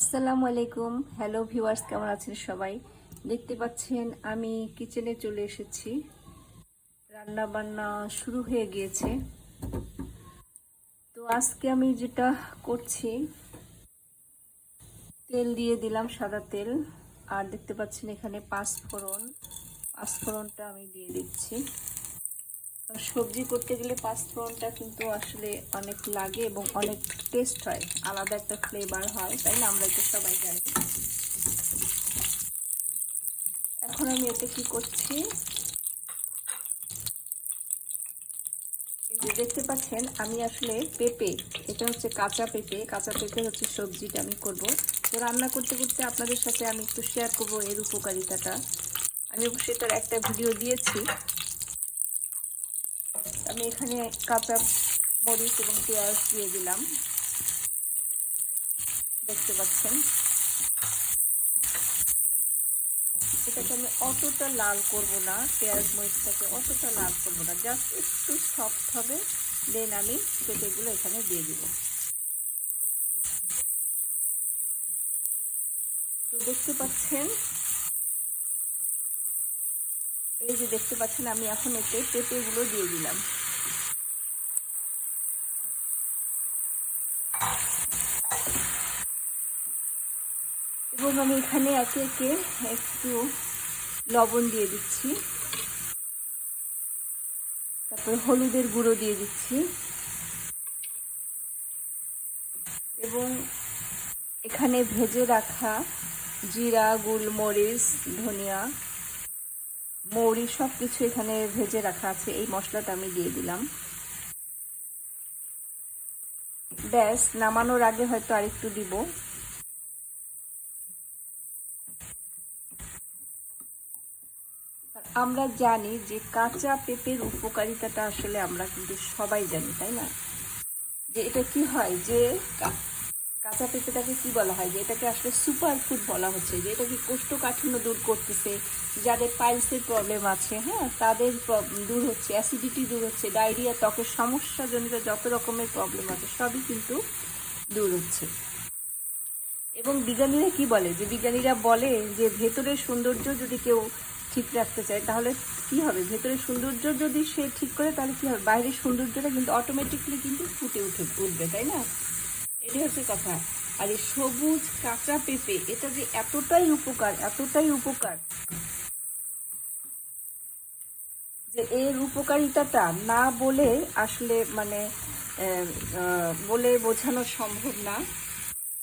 আসসালামু আলাইকুম। Hello viewers কেমন আছেন সবাই? দেখতে পাচ্ছেন, আমি কিচেনে চলে এসেছি। রান্না বান্না শুরু হয়ে গিয়েছে। তো আজকে আমি যেটা করছি, তেল দিয়ে দিলাম সাদা তেল। আর দেখতে পাচ্ছেন এখানে পাঁচফোড়ন। পাঁচফোড়নটা আমি দিয়ে দিচ্ছি। সবজি করতে গেলে পাঁচফোড়নটা কিন্তু আসলে অনেক লাগে এবং অনেক টেস্ট হয়। আলাদা একটা ফ্লেভার হয়, তাই না? আমরা এটা সবাই জানি। এখন আমি এতে কি করছি? দেখতে পাচ্ছেন, আমি আসলে পেঁপে, এটা হচ্ছে কাঁচা পেঁপে কাঁচা পেঁপে হচ্ছে সবজিটা আমি করব। তো রান্না করতে করতে আপনাদের সাথে আমি একটু শেয়ার করব এর উপকারিতাটা। আমি অবশ্যই এটার একটা ভিডিও দিয়েছি। আমি এখানে কাঁচা মরিচ এবং পেঁয়াজ দিয়ে দিলাম। দেখতে পাচ্ছেন। এটাকে আমি অতটা লাল করব না, পেঁয়াজ মরিচটাকে অতটা লাল করব না। জাস্ট একটু সফট হবে দেন আমি পেঁপেগুলো এখানে দিয়ে দিব। তো দেখতে পাচ্ছেন এই যে দেখতে পাচ্ছেন, আমি এখন এতে পেঁপেগুলো দিয়ে দিলাম। এবং আমি এখানে একে একে একটু লবণ দিয়ে দিচ্ছি। তারপরে হলুদের গুঁড়ো দিয়ে দিচ্ছি। এবং এখানে ভেজে রাখা জিরা, গোলমরিচ, ধনিয়া মৌরি সব কিছু এখানে ভেজে রাখা আছে। এই মশলাটা আমি দিয়ে দিলাম। ব্যাস, নামানোর আগে হয়তো আরেকটু দিব। আমরা জানি যে কাঁচা পেঁপের উপকারিতাটা আসলে আমরা কিন্তু সবাই জানি, তাই না? যে এটা কি হয় যে কাঁচা পেঁপেটাকে কি বলা হয়? যে এটাকে আসলে সুপার ফুড বলা হচ্ছে, যে এটা কি কোষ্ঠকাঠিন্য দূর করতেছে, যাদের পাইলসের প্রবলেম আছে হ্যাঁ? তাদের দূর হচ্ছে অ্যাসিডিটি দূর হচ্ছে ডায়রিয়া ত্বকের সমস্যাজনিত যত রকমের প্রবলেম আছে, সবই কিন্তু দূর হচ্ছে। এবং বিজ্ঞানীরা কি বলে? যে বিজ্ঞানীরা বলে যে ভেতরের সৌন্দর্য যদি কেউ ঠিক রাখতে চায়, তাহলে কি হবে? ভেতরের সৌন্দর্য যদি সে ঠিক করে, তাহলে কি হবে? বাইরের সৌন্দর্যটা কিন্তু অটোমেটিকলি কিন্তু ফুটে উঠে, উঠবে, তাই না? এটাই হচ্ছে কথা। আর এই সবুজ কাঁচা পেঁপে, এটা যে এতটাই উপকার এতটাই উপকার যে এর উপকারিতাটা না বলে আসলে মানে বলে বোঝানো সম্ভব না।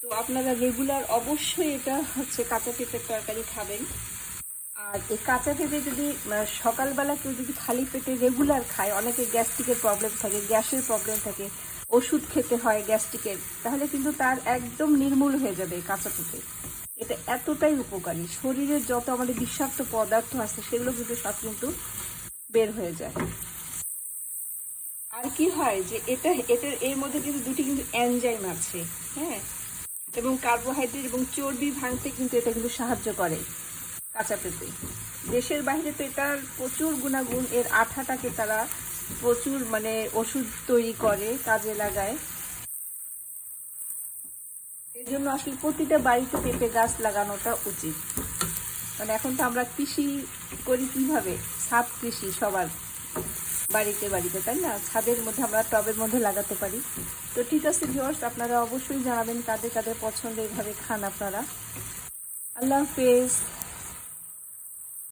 তো আপনারা রেগুলার অবশ্যই এটা হচ্ছে কাঁচা পেঁপের তরকারি খাবেন। আর এই কাঁচা পেঁপে যদি সকালবেলা কেউ যদি খালি পেটে রেগুলার খায় অনেকে গ্যাস্ট্রিকের প্রবলেম থাকে, গ্যাসের প্রবলেম থাকে ওষুধ খেতে হয় গ্যাস্ট্রিকের তাহলে কিন্তু তার একদম নির্মূল হয়ে যাবে কাঁচা পেঁপে এটা এতটাই উপকারী। শরীরের যত আমাদের বিষাক্ত পদার্থ আছে, সেগুলো কিন্তু সব কিন্তু বের হয়ে যায়। আর কি হয় যে এটা, এটার, এর মধ্যে কিন্তু দুটি কিন্তু এনজাইম আছে হ্যাঁ? এবং কার্বোহাইড্রেট এবং চর্বি ভাঙতে কিন্তু এটা কিন্তু সাহায্য করে কাঁচা পেঁপে। দেশের বাইরে তো এটার প্রচুর গুণাগুণ, এর আঠাটাকে তারা প্রচুর মানে ওষুধ তৈরি করে, কাজে লাগায়। এই জন্য আসলে প্রতিটা বাড়িতে পেঁপে গাছ লাগানোটা উচিত। মানে এখন তো আমরা কৃষি করি কীভাবে? ছাদ কৃষি সবার বাড়িতে বাড়িতে, তাই না? ছাদের মধ্যে আমরা টবের মধ্যে লাগাতে পারি। তো ঠিক আছে ভিওর্স আপনারা অবশ্যই জানাবেন কাদের কাদের পছন্দ এইভাবে খান আপনারা। আল্লাহ হাফেজ।